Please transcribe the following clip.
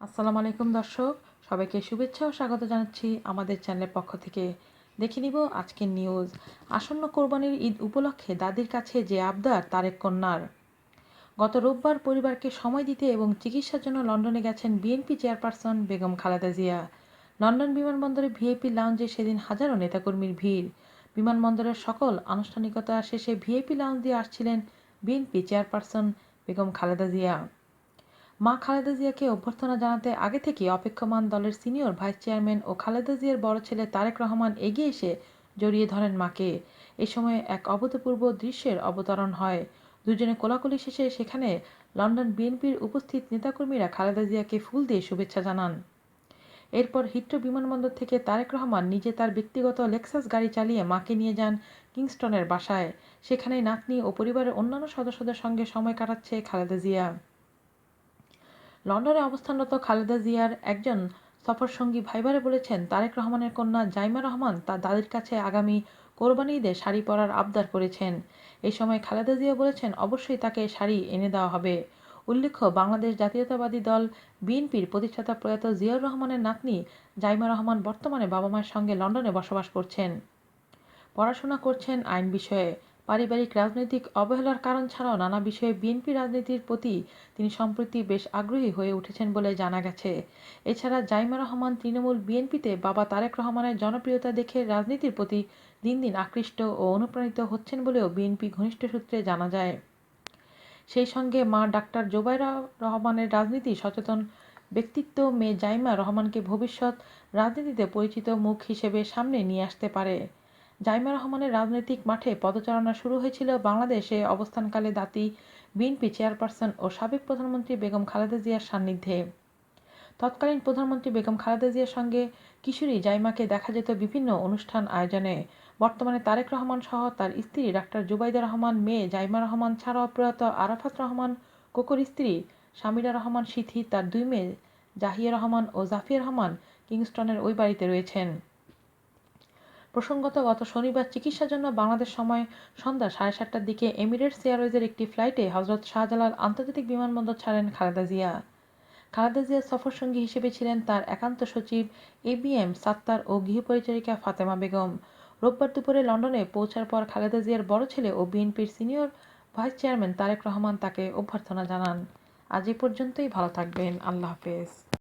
আসসালামু আলাইকুম দর্শক, সবাইকে শুভেচ্ছা ও স্বাগত জানাচ্ছি আমাদের চ্যানেলের পক্ষ থেকে। দেখে নিব আজকের নিউজ। আসন্ন কোরবানির ঈদ উপলক্ষে দাদির কাছে যে আবদার তারেক কন্যার। গত রোববার পরিবারকে সময় দিতে এবং চিকিৎসার জন্য লন্ডনে গেছেন বিএনপি চেয়ারপারসন বেগম খালেদা জিয়া। লন্ডন বিমানবন্দরে ভিআইপি লাউঞ্জে সেদিন হাজারো নেতাকর্মীর ভিড়। বিমানবন্দরের সকল আনুষ্ঠানিকতা শেষে ভিআইপি লাউঞ্জ দিয়ে আসছিলেন বিএনপি চেয়ারপারসন বেগম খালেদা জিয়া। মা খালেদা জিয়াকে অভ্যর্থনা জানাতে আগে থেকে অপেক্ষমান দলের সিনিয়র ভাইস চেয়ারম্যান ও খালেদা জিয়ার বড় ছেলে তারেক রহমান এগিয়ে এসে জড়িয়ে ধরেন মাকে। এ সময় এক অভূতপূর্ব দৃশ্যের অবতরণ হয়। দুজনে কোলাকুলি শেষে সেখানে লন্ডন বিএনপির উপস্থিত নেতাকর্মীরা খালেদা জিয়াকে ফুল দিয়ে শুভেচ্ছা জানান। এরপর হিট্রো বিমানবন্দর থেকে তারেক রহমান নিজে তার ব্যক্তিগত লেক্সাস গাড়ি চালিয়ে মাকে নিয়ে যান কিংস্টনের বাসায়। সেখানে নাতনি ও পরিবারের অন্যান্য সদস্যদের সঙ্গে সময় কাটাচ্ছে খালেদা জিয়া। লন্ডনে অবস্থানরত খালেদা জিয়ার একজন সফরসঙ্গী ভাইবারে বলেছেন, তারেক রহমানের কন্যা জাইমা রহমান তার দাদির কাছে আগামী কোরবানি ঈদে শাড়ি পরার আবদার করেছেন। এই সময় খালেদা জিয়া বলেছেন, অবশ্যই তাকে শাড়ি এনে দেওয়া হবে। উল্লেখ্য, বাংলাদেশ জাতীয়তাবাদী দল বিএনপির প্রতিষ্ঠাতা প্রয়াত জিয়াউর রহমানের নাতনি জাইমা রহমান বর্তমানে বাবা মায়ের সঙ্গে লন্ডনে বসবাস করছেন। পড়াশোনা করছেন আইন বিষয়ে। পারিবারিক রাজনৈতিক অবহেলার কারণ ছাড়াও নানা বিষয়ে বিএনপি রাজনীতির প্রতি তিনি সম্প্রতি বেশ আগ্রহী হয়ে উঠেছেন বলে জানা গেছে। এছাড়া জাইমা রহমান তৃণমূল বিএনপিতে বাবা তারেক রহমানের জনপ্রিয়তা দেখে রাজনীতির প্রতি দিন দিন আকৃষ্ট ও অনুপ্রাণিত হচ্ছেন বলেও বিএনপি ঘনিষ্ঠ সূত্রে জানা যায়। সেই সঙ্গে মা ডাক্তার জোবাইরা রহমানের রাজনীতি সচেতন ব্যক্তিত্ব মেয়ে জাইমা রহমানকে ভবিষ্যৎ রাজনীতিতে পরিচিত মুখ হিসেবে সামনে নিয়ে আসতে পারে। জাইমা রহমানের রাজনৈতিক মাঠে পদচারণা শুরু হয়েছিল বাংলাদেশে। অবস্থানকালে দাতি, বিএনপি চেয়ারপারসন ও সাবেক প্রধানমন্ত্রী বেগম খালেদা জিয়ার সান্নিধ্যে। তৎকালীন প্রধানমন্ত্রী বেগম খালেদা জিয়ার সঙ্গে কিশোরী জাইমাকে দেখা যেত বিভিন্ন অনুষ্ঠান আয়োজনে। বর্তমানে তারেক রহমান সহ তার স্ত্রী ডাক্তার জুবাইদা রহমান, মেয়ে জাইমা রহমান ছাড়াও প্রয়াত আরাফাত রহমান, কোকর স্ত্রী শামিরা রহমান, সিথি, তার দুই মেয়ে জাহিয়া রহমান ও জাফিয়া রহমান কিংস্টনের ওই বাড়িতে রয়েছেন। প্রসঙ্গত গত শনিবার চিকিৎসার জন্য বাংলাদেশ সময় সন্ধ্যা সাড়ে সাতটার দিকে এমিরেটস এয়ারওয়েজের একটি ফ্লাইটে হজরত শাহজালাল আন্তর্জাতিক বিমানবন্দর ছাড়েন খালেদা জিয়া। খালেদা জিয়ার সফরসঙ্গী হিসেবে ছিলেন তার একান্ত সচিব এ বি এম, সাত্তার ও গৃহপরিচারিকা ফাতেমা বেগম। রোববার দুপুরে লন্ডনে পৌঁছার পর খালেদা জিয়ার বড় ছেলে ও বিএনপির senior vice chairman Tarique Rahman তাকে অভ্যর্থনা জানান। আজ এ পর্যন্তই, ভালো থাকবেন, আল্লাহ হাফেজ।